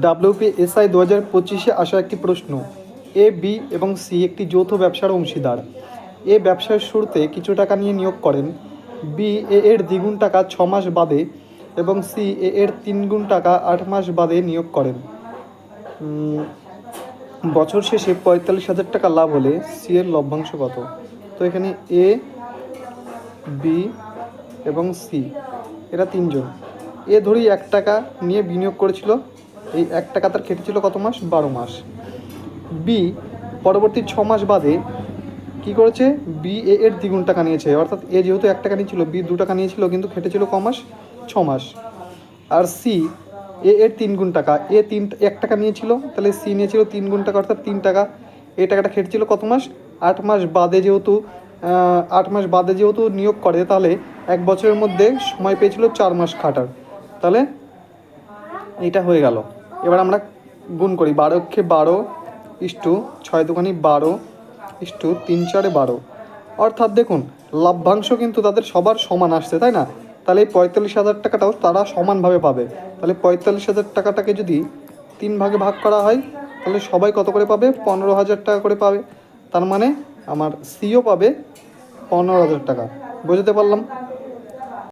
WP SI দু হাজার পঁচিশে আসা একটি প্রশ্ন এ বি এবং সি একটি যৌথ ব্যবসার অংশীদার। এ ব্যবসার শুরুতে কিছু টাকা নিয়ে নিয়োগ করেন বি এ এর দ্বিগুণ টাকা ছ মাস বাদে এবং সি এ এর তিন গুণ টাকা আট মাস বাদে নিয়োগ করেন। বছর শেষে পঁয়তাল্লিশ হাজার টাকা লাভ হলে সি এর লভ্যাংশ কত? তো এখানে এ বি এবং সি এরা তিনজন। এ ধরি এক টাকা নিয়ে বিনিয়োগ করেছিল। এই এক টাকা তার কেটেছিল কত মাস? বারো মাস। বি পরবর্তী ছ মাস বাদে কি করেছে? বি এ এর দ্বিগুণ টাকা নিয়েছে। অর্থাৎ এ যেহেতু এক টাকা নিয়েছিল বি দু টাকা নিয়েছিল, কিন্তু খেটেছিল ক মাস? ছ মাস। আর সি এ এর তিন গুণ টাকা। এ তিন, এক টাকা নিয়েছিল, তাহলে সি নিয়েছিল তিন গুণ টাকা, অর্থাৎ তিন টাকা। এই টাকাটা খেটেছিল কত মাস? আট মাস বাদে যেহেতু আট মাস বাদে যেহেতু নিয়োগ করে, তাহলে এক বছরের মধ্যে সময় পেয়েছিল চার মাস খাটার। তাহলে এটা হয়ে গেল। এবার আমরা গুণ করি বারো অক্ষে বারো ইস্টু ছয় দোকানি বারো ইস্টু তিন চারে বারো। অর্থাৎ দেখুন, লাভ্যাংশ কিন্তু তাদের সবার সমান আসছে, তাই না? তাহলে এই পঁয়তাল্লিশ হাজার টাকাটাও তারা সমানভাবে পাবে। তাহলে পঁয়তাল্লিশ হাজার টাকাটাকে যদি তিন ভাগে ভাগ করা হয়, তাহলে সবাই কত করে পাবে? পনেরো হাজার টাকা করে পাবে। তার মানে আমার সিও পাবে পনেরো হাজার টাকা। বুঝতে পারলাম?